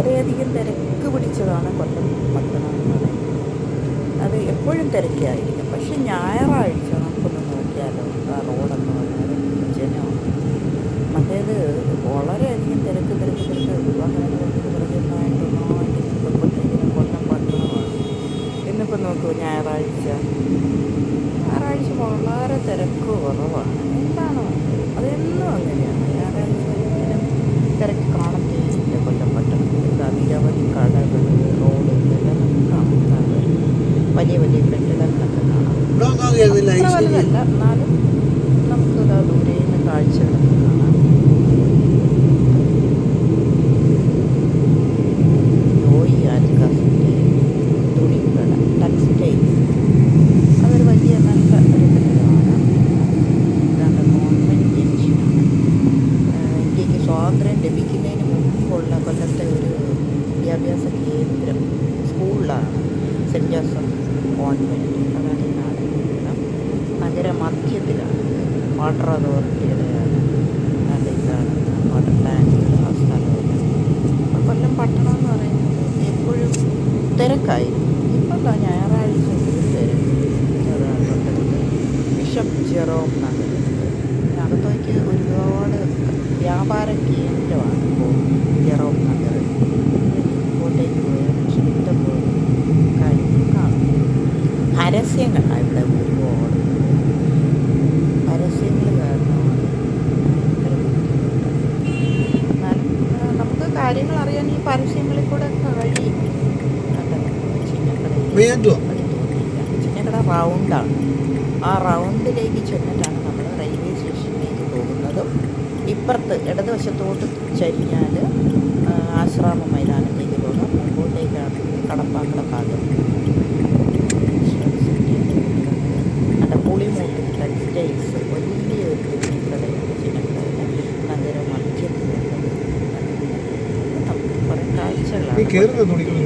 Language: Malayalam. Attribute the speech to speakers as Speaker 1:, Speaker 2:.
Speaker 1: വളരെയധികം തിരക്ക് പിടിച്ചതാണ് കൊല്ലം പട്ടണം അത് എപ്പോഴും തിരക്കായിരിക്കും. പക്ഷെ ഞായറാഴ്ച നമുക്കൊന്ന് നോക്കിയാലോ? ആ റോഡെന്ന് പറഞ്ഞാൽ ജനം. മറ്റേത് വളരെയധികം തിരക്ക് തിരക്ക് തിരക്ക്. അങ്ങനെ കൊല്ലം പട്ടണമാണ് ഇന്നിപ്പോൾ നോക്കൂ ഞായറാഴ്ച. ഞായറാഴ്ച വളരെ തിരക്ക് കുറവാണ്. എന്താണ്? അതെന്ത് വലിയ വലിയ കെട്ടിടങ്ങളൊക്കെ കാണാം. അത്ര വലുതല്ല. എന്നാലും നമുക്ക് ഇതാ ദൂരെ നിന്ന് കാഴ്ചകളൊക്കെ കാണാം. ജോയി ആൽക്കാസിന്റെ തുണിക്കട ടെക്സ്റ്റൈൽസ്. അതൊരു വലിയ നല്ല ഒരു കെട്ടിടമാണ്. ഇതാണ്ട് ഗവൺമെന്റ് ജംഗ്ഷനാണ്. ഇന്ത്യയ്ക്ക് സ്വാതന്ത്ര്യം ലഭിക്കുന്നതിന് മുമ്പുള്ള കൊല്ലത്തെ ഒരു വിദ്യാഭ്യാസ കേന്ദ്രം സ്കൂളിലാണ്. സെന്റ് ജോസഫ് കോൺവെന്റ് അതാണ് ഈ നാട് കെട്ടിടം നഗരമധ്യത്തിലാണ് വാട്ടർ അതോറിറ്റിയുടെയാണ് അത് ഇതാണ് വാട്ടർ ടാങ്കുകൾ ആ സ്ഥലമല്ല അപ്പോൾ കൊല്ലം പട്ടണം എന്ന് പറയുന്നത് എപ്പോഴും തിരക്കായിരുന്നു ഇപ്പം തന്നെ ഞായറാഴ്ച തിരക്ക്. അതാണ് തൊട്ടടുത്ത് ബിഷപ്പ് ജെറോം നഗരത്തിൽ അകത്തേക്ക് ഒരുപാട് വ്യാപാര കേന്ദ്രമാണ് ഇപ്പോൾ ജെറോം നഗർ ഇങ്ങോട്ടേക്ക് പോയാൽ ഇഷ്ടംപോലെ കാര്യങ്ങൾ കാണും പരസ്യങ്ങളാണ് ഇവിടെ ഒരുപാട് പരസ്യങ്ങൾ കാരണമാണ് എന്നാലും നമുക്ക് കാര്യങ്ങൾ അറിയാൻ ഈ പരസ്യങ്ങളിൽ കൂടെ കഴിയും ചിന്നക്കട റൗണ്ടാണ്. ആ റൗണ്ടിലേക്ക് ചെന്നിട്ടാണ് നമ്മൾ റെയിൽവേ സ്റ്റേഷനിലേക്ക് പോകുന്നതും. ഇപ്പുറത്ത് ഇടതുവശത്തോട്ട് ചരിഞ്ഞാൽ ആശ്രാമ
Speaker 2: കയറുന്ന തുണികൾ